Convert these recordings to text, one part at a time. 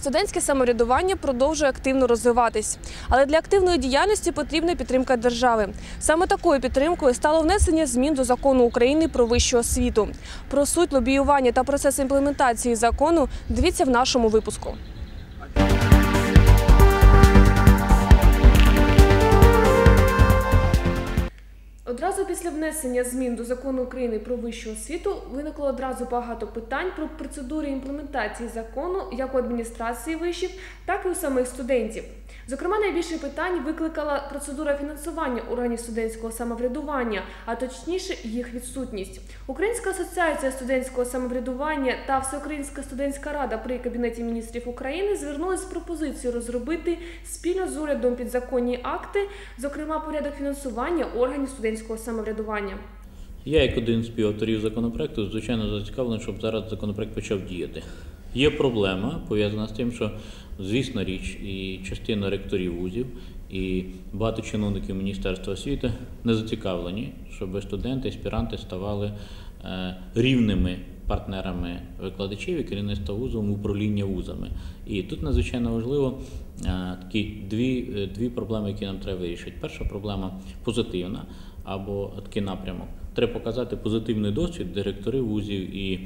Студентське самоврядування продовжує активно розвиватись, але для активної діяльності потрібна підтримка держави. Саме такою підтримкою стало внесення змін до закону України про вищу освіту. Про суть лобіювання та процес імплементації закону дивіться в нашому випуску. Одразу після внесення змін до закону України про вищу освіту виникло одразу багато питань про процедури імплементації закону як у адміністрації вишів, так і у самих студентів. Зокрема, найбільше питань викликала процедура фінансування органів студентського самоврядування, а точніше їх відсутність. Українська асоціація студентського самоврядування та Всеукраїнська студентська рада при кабінеті міністрів України звернулись з пропозицією розробити спільно з урядом підзаконні акти, зокрема порядок фінансування органів студентського самоврядування. Я, як один з співавторів законопроекту, звичайно зацікавлений, щоб зараз законопроект почав діяти. Є проблема пов'язана з тим, що, звісно річ, і частина ректорів вузів, і багато чиновників Міністерства освіти не зацікавлені, щоб студенти, аспіранти ставали е, рівними партнерами викладачів і керівництва вузом управління вузами. І тут надзвичайно важливо е, такі дві, е, дві проблеми, які нам треба вирішити. Перша проблема позитивна або такий напрямок. Треба показати позитивний досвід директори вузів і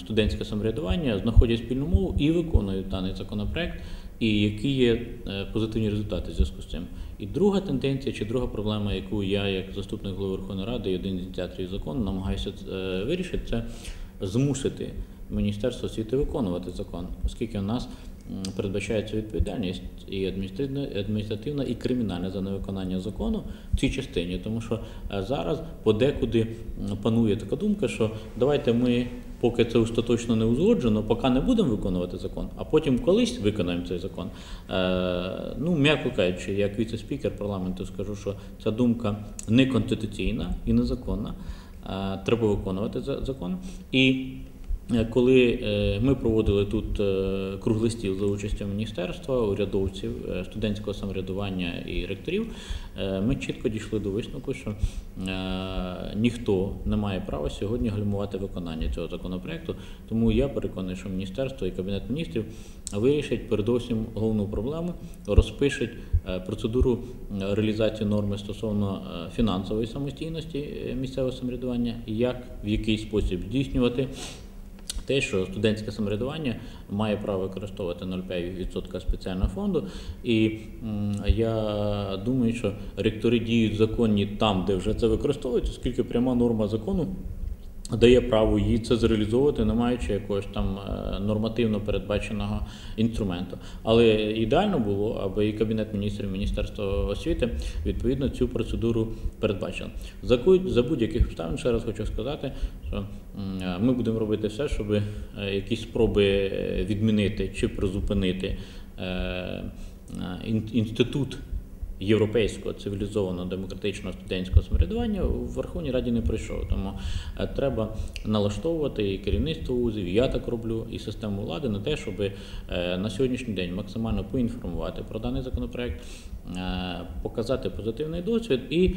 студентське самоврядування знаходять спільну мову і виконують даний законопроект, і які є е, позитивні результати в зв'язку з цим. І друга тенденція чи друга проблема, яку я, як заступник голови Верховної Ради і один з ініціаторів закону, намагаюся е, вирішити, це змусити Міністерство освіти виконувати закон, оскільки у нас передбачається відповідальність і адміністративна, і кримінальна за невиконання закону в цій частині, тому що е, зараз подекуди панує така думка, що давайте ми. Поки це остаточно не узгоджено, поки не будемо виконувати закон, а потім колись виконаємо цей закон. Е, ну, м'яко кажучи, як віце-спікер парламенту скажу, що ця думка неконституційна і незаконна. Е, треба виконувати закон. І Коли е, ми проводили тут е, круглий стіл за участю міністерства, урядовців, е, студентського самоврядування і ректорів, е, ми чітко дійшли до висновку, що е, ніхто не має права сьогодні гальмувати виконання цього законопроекту. Тому я переконаний, що міністерство і кабінет міністрів вирішать передовсім головну проблему, розпишуть е, процедуру е, реалізації норми стосовно е, фінансової самостійності е, місцевого самоврядування, як в який спосіб здійснювати те, що студентське самоврядування має право використовувати 0,5% спеціального фонду. І я думаю, що ректори діють законні там, де вже це використовують, оскільки пряма норма закону. Дає право її це зреалізовувати, не маючи якогось там е, нормативно передбаченого інструменту. Але ідеально було, аби і Кабінет міністрів, і Міністерство освіти відповідно цю процедуру передбачили. За будь-яких обставин ще раз хочу сказати, що е, ми будемо робити все, щоб е, якісь спроби відмінити чи призупинити ін- інститут європейського цивілізованого демократичного студентського самоврядування в Верховній Раді не пройшов. Тому е, треба налаштовувати і керівництво вузів, я так роблю, і систему влади на те, щоб е, на сьогоднішній день максимально поінформувати про даний законопроект, е, показати позитивний досвід і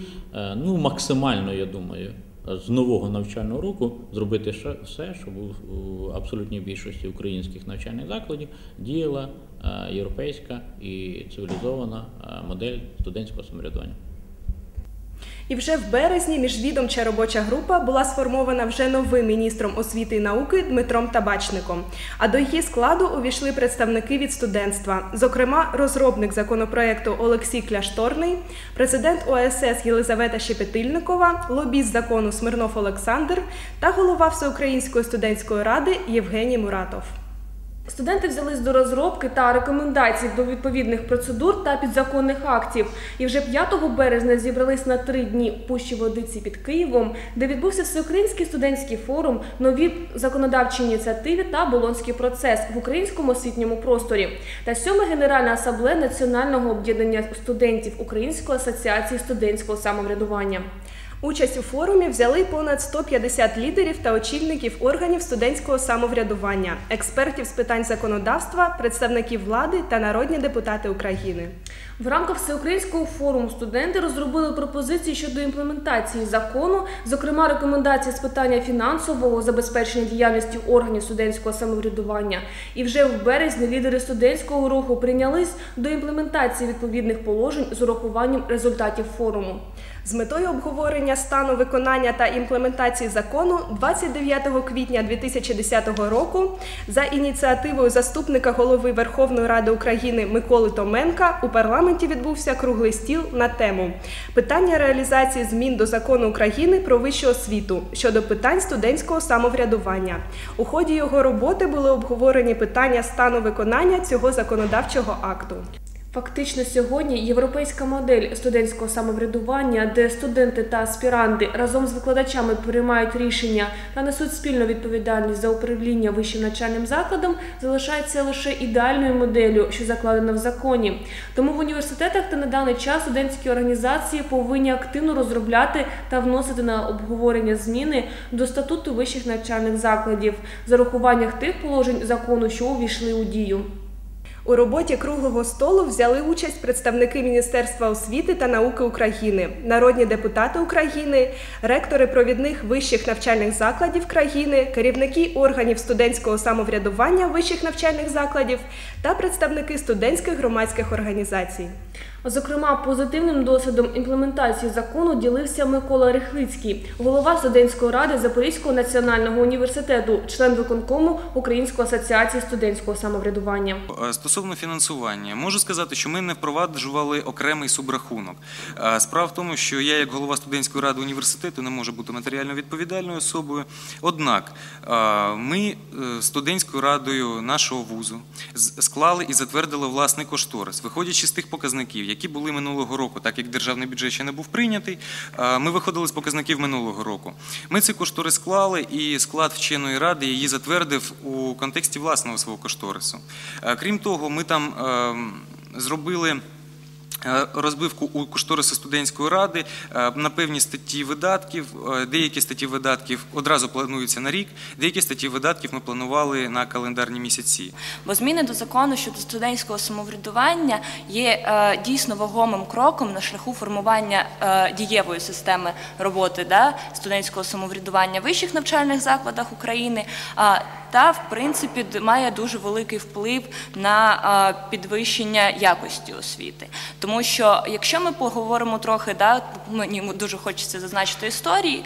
ну максимально, я думаю. З нового навчального року зробити все, щоб у абсолютній більшості українських навчальних закладів діяла е, європейська і цивілізована е, модель студентського самоврядування. І вже в березні міжвідомча робоча група була сформована вже новим міністром освіти і науки Дмитром Табачником. А до її складу увійшли представники від студентства, зокрема, розробник законопроекту Олексій Кляшторний, президент ОСС Єлизавета Щепетильникова, лобіст закону Смирнов Олександр та голова Всеукраїнської студентської ради Євгеній Муратов. Студенти взялись до розробки та рекомендацій до відповідних процедур та підзаконних актів. І вже 5 березня зібрались на три дні Пущі Водиці під Києвом, де відбувся всеукраїнський студентський форум, нові законодавчі ініціативи та болонський процес в українському освітньому просторі та сьома генеральна асамблея Національного об'єднання студентів Української асоціації студентського самоврядування. Участь у форумі взяли понад 150 лідерів та очільників органів студентського самоврядування, експертів з питань законодавства, представників влади та народні депутати України. В рамках всеукраїнського форуму студенти розробили пропозиції щодо імплементації закону, зокрема рекомендації з питання фінансового забезпечення діяльності органів студентського самоврядування. І вже в березні лідери студентського руху прийнялись до імплементації відповідних положень з урахуванням результатів форуму. З метою обговорення стану виконання та імплементації закону 29 квітня 2010 року за ініціативою заступника голови Верховної Ради України Миколи Томенка у парламенті відбувся круглий стіл на тему питання реалізації змін до закону України про вищу освіту щодо питань студентського самоврядування. У ході його роботи були обговорені питання стану виконання цього законодавчого акту. Фактично сьогодні європейська модель студентського самоврядування, де студенти та аспіранти разом з викладачами приймають рішення та несуть спільну відповідальність за управління вищим навчальним закладом, залишається лише ідеальною моделлю, що закладена в законі. Тому в університетах та на даний час студентські організації повинні активно розробляти та вносити на обговорення зміни до статуту вищих навчальних закладів за рахуваннях тих положень закону, що увійшли у дію. У роботі круглого столу взяли участь представники Міністерства освіти та науки України, народні депутати України, ректори провідних вищих навчальних закладів країни, керівники органів студентського самоврядування вищих навчальних закладів та представники студентських громадських організацій. Зокрема, позитивним досвідом імплементації закону ділився Микола Рихлицький, голова студентської ради Запорізького національного університету, член виконкому Української асоціації студентського самоврядування. Е, Стосовно фінансування, можу сказати, що ми не впроваджували окремий субрахунок. Е, Справа в тому, що я, як голова студентської ради університету, не можу бути матеріально відповідальною особою. Однак е, ми студентською радою нашого вузу склали і затвердили власний кошторис, виходячи з тих показників, які були минулого року, так як державний бюджет ще не був прийнятий. е, Ми виходили з показників минулого року. Ми ці кошторис склали, і склад вченої ради її затвердив у контексті власного свого кошторису. Е, Крім того, ми там ем, зробили. Е, Розбивку у кошторису студентської ради е, на певні статті видатків. Е, Деякі статті видатків одразу плануються на рік, деякі статті видатків ми планували на календарні місяці. Бо зміни до закону щодо студентського самоврядування є дійсно вагомим кроком на шляху формування дієвої системи роботи да, студентського самоврядування в вищих навчальних закладах України. Та, в принципі, має дуже великий вплив на підвищення якості освіти. Тому що, якщо ми поговоримо трохи, да, мені дуже хочеться зазначити історії,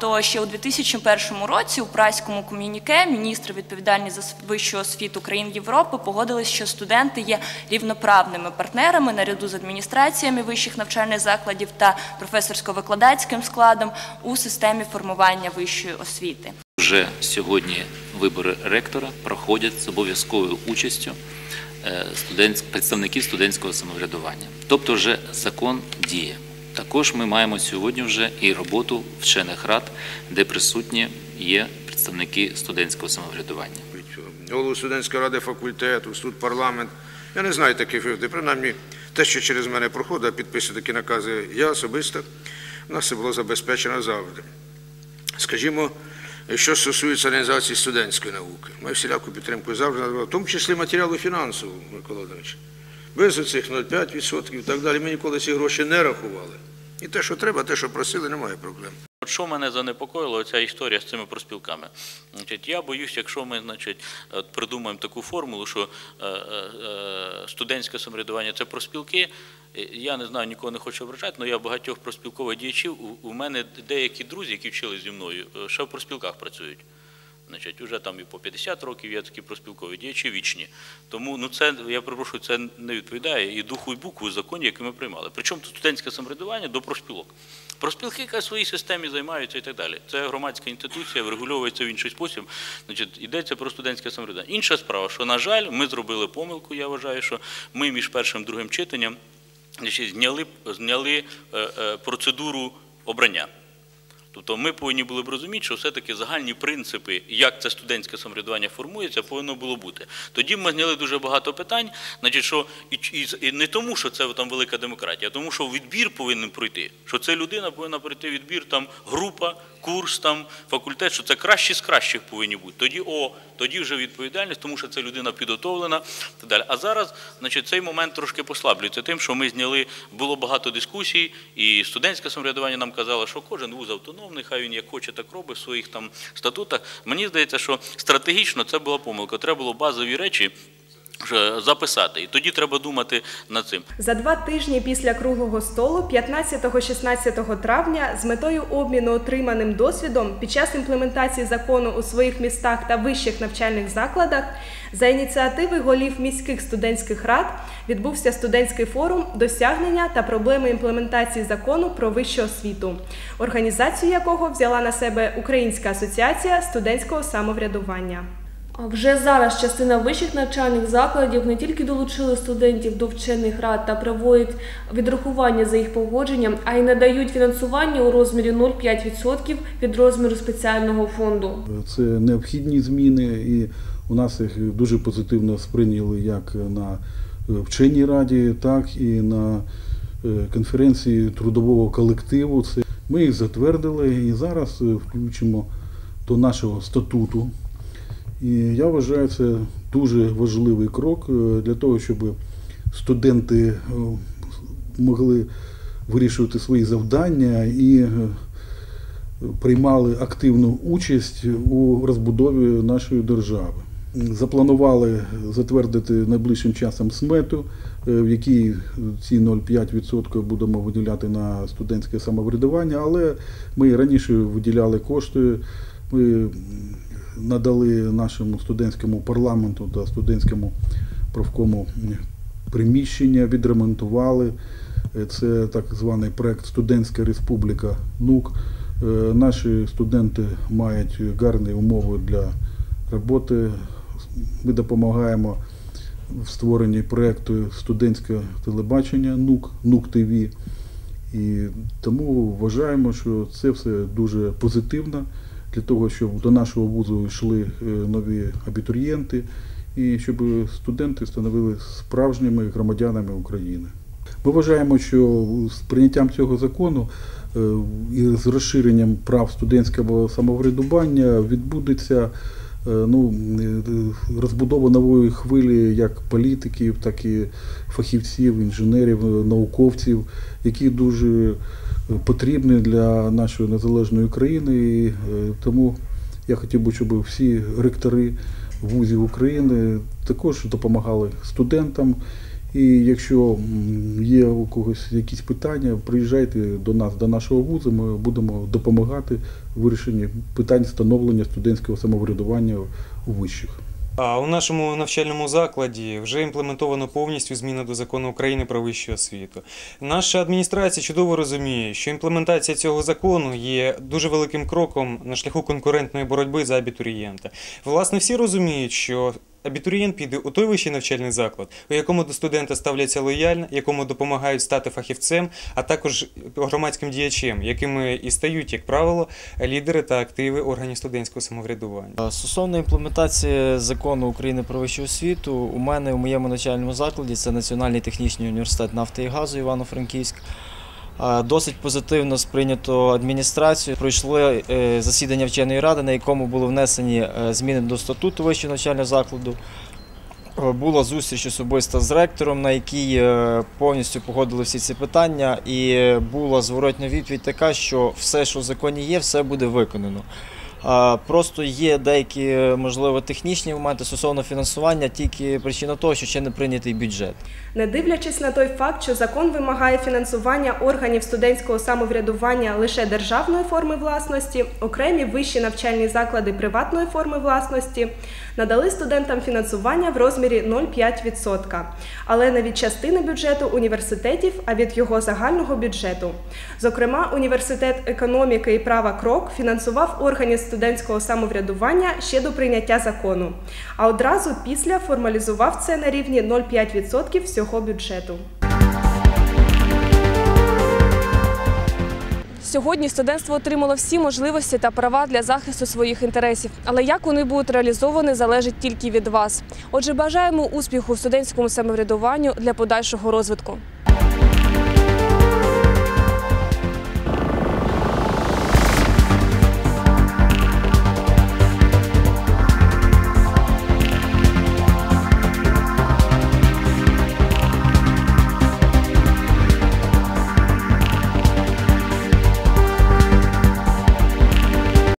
то ще у 2001 році у праському ком'юніке міністри відповідальні за вищу освіту країн Європи погодились, що студенти є рівноправними партнерами наряду з адміністраціями вищих навчальних закладів та професорсько-викладацьким складом у системі формування вищої освіти. Вже сьогодні вибори ректора проходять з обов'язковою участю е, представників студентського самоврядування. Тобто вже закон діє. Також ми маємо сьогодні вже і роботу вчених рад, де присутні є представники студентського самоврядування. голову студентської ради факультету, суд, парламент. Я не знаю таких виводів. Принаймні, те, що через мене проходить, а підписую такі накази я особисто, у нас це було забезпечено завжди. Скажімо, що стосується організації студентської науки, ми всіляку підтримку завжди надавали, в тому числі матеріалу фінансову, Микола Володимирович. Без оцих 0,5% і так далі. Ми ніколи ці гроші не рахували. І те, що треба, те, що просили, немає проблем. От що мене занепокоїло, ця історія з цими проспілками. Значить, я боюсь, якщо ми значить, придумаємо таку формулу, що е, е, е, студентське самоврядування це проспілки. Е, Я не знаю, нікого не хочу ображати, але я багатьох проспілкових діячів. У, мене деякі друзі, які вчились зі мною, е, ще в проспілках працюють. Значить, уже там і по 50 років є такі проспілкові діячі вічні. Тому ну це я перепрошую, це не відповідає і духу і букву законів, які ми приймали. Причому тут студентське самоврядування до проспілок. Проспілки яка в своїй системі займаються і так далі. Це громадська інституція, врегульовується в інший спосіб. Значить, йдеться про студентське самоврядування. Інша справа, що на жаль, ми зробили помилку. Я вважаю, що ми між першим і другим читанням значить, зняли, зняли е, е, процедуру обрання. Тобто ми повинні були б розуміти, що все-таки загальні принципи, як це студентське самоврядування формується, повинно було бути. Тоді ми зняли дуже багато питань, значить, що і, і, і не тому, що це там велика демократія, а тому, що відбір повинен пройти. Що це людина повинна пройти відбір, там група, курс, там факультет, що це кращі з кращих повинні бути. Тоді о, тоді вже відповідальність, тому що це людина підготовлена так далі. А зараз, значить, цей момент трошки послаблюється тим, що ми зняли, було багато дискусій, і студентське самоврядування нам казало, що кожен вуз автономний, хай він як хоче, так робить в своїх там статутах. Мені здається, що стратегічно це була помилка. Треба було базові речі. Записати, і тоді треба думати над цим. За два тижні після круглого столу, 15-16 травня, з метою обміну отриманим досвідом під час імплементації закону у своїх містах та вищих навчальних закладах, за ініціативи голів міських студентських рад відбувся студентський форум досягнення та проблеми імплементації закону про вищу освіту, організацію якого взяла на себе Українська асоціація студентського самоврядування. Вже зараз частина вищих навчальних закладів не тільки долучили студентів до вчених рад та проводять відрахування за їх погодженням, а й надають фінансування у розмірі 0,5% від розміру спеціального фонду. Це необхідні зміни, і у нас їх дуже позитивно сприйняли як на е, вченій раді, так і на е, конференції трудового колективу. Ми їх затвердили і зараз е, включимо до нашого статуту. І я вважаю, це дуже важливий крок е, для того, щоб студенти е, могли вирішувати свої завдання і е, приймали активну участь у розбудові нашої держави. Запланували затвердити найближчим часом смету, в якій ці 0,5% будемо виділяти на студентське самоврядування, але ми раніше виділяли кошти. Ми надали нашому студентському парламенту та студентському профкому приміщення, відремонтували. Це так званий проект Студентська Республіка НУК. Е, Наші студенти мають гарні умови для роботи. Ми допомагаємо в створенні проєкту студентське телебачення НУК, НУК ТВ. І тому вважаємо, що це все дуже позитивно для того, щоб до нашого вузу йшли е, нові абітурієнти і щоб студенти становили справжніми громадянами України. Ми вважаємо, що з прийняттям цього закону е, і з розширенням прав студентського самоврядування відбудеться е, ну, розбудова нової хвилі як політиків, так і фахівців, інженерів, науковців, які дуже потрібні для нашої незалежної країни. І е, тому я хотів би, щоб всі ректори вузів України також допомагали студентам. І якщо є у когось якісь питання, приїжджайте до нас, до нашого вузу, ми будемо допомагати в вирішенні питань встановлення студентського самоврядування у вищих. А у нашому навчальному закладі вже імплементовано повністю зміни до закону України про вищу освіту. Наша адміністрація чудово розуміє, що імплементація цього закону є дуже великим кроком на шляху конкурентної боротьби за абітурієнта. Власне, всі розуміють, що Абітурієнт піде у той вищий навчальний заклад, у якому до студента ставляться лояльно, якому допомагають стати фахівцем, а також громадським діячем, якими і стають, як правило, лідери та активи органів студентського самоврядування. Стосовно імплементації закону України про вищу освіту, у мене у моєму навчальному закладі це Національний технічний університет нафти і газу Івано-Франківськ. Досить позитивно сприйнято адміністрацію. Пройшло е, засідання вченої ради, на якому були внесені е, зміни до статуту вищого навчального закладу. Е, була зустріч особиста з ректором, на якій повністю погодили всі ці питання, і була зворотня відповідь така, що все, що в законі є, все буде виконано. Просто є деякі, можливо, технічні моменти стосовно фінансування, тільки причина того, що ще не прийнятий бюджет. Не дивлячись на той факт, що закон вимагає фінансування органів студентського самоврядування лише державної форми власності, окремі вищі навчальні заклади приватної форми власності надали студентам фінансування в розмірі 0,5%, але не від частини бюджету університетів, а від його загального бюджету. Зокрема, університет економіки і права крок фінансував органи студентського самоврядування ще до прийняття закону, а одразу після формалізував це на рівні 0,5% всього бюджету. Сьогодні студентство отримало всі можливості та права для захисту своїх інтересів, але як вони будуть реалізовані, залежить тільки від вас. Отже, бажаємо успіху студентському самоврядуванню для подальшого розвитку.